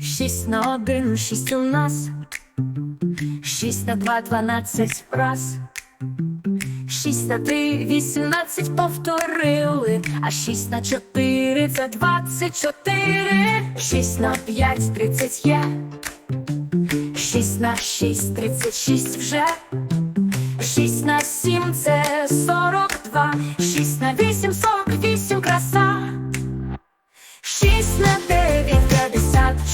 Шість на один, шість у нас, шість на два, дванадцять раз. Шість на три, вісімнадцять повторили, а шість на чотири це двадцять чотири. Шість на п'ять, тридцять є. Шість на шість, тридцять шість вже. Шість на сім це сорок два. Шість на вісім,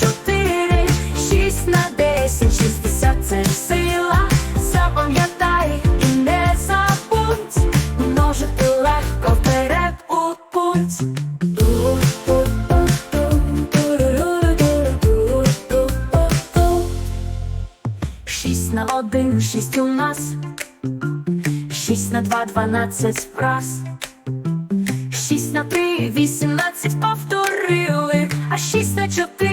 чотири. Шість на десять, шістдесят це сила. Запам'ятай і не забудь. Множити легко вперед у путь. Шість на один, шість у нас. Шість на два, дванадцять раз. Шість на три, вісімнадцять повторили, а шість на чотири.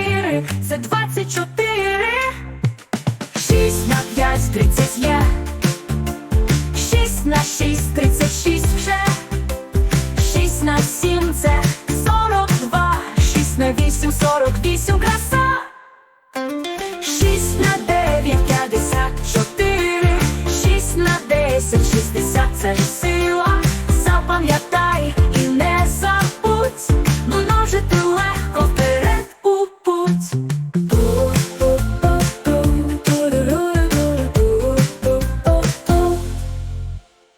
48 краса, 6 на 9, 54, 6 на 10, 60, це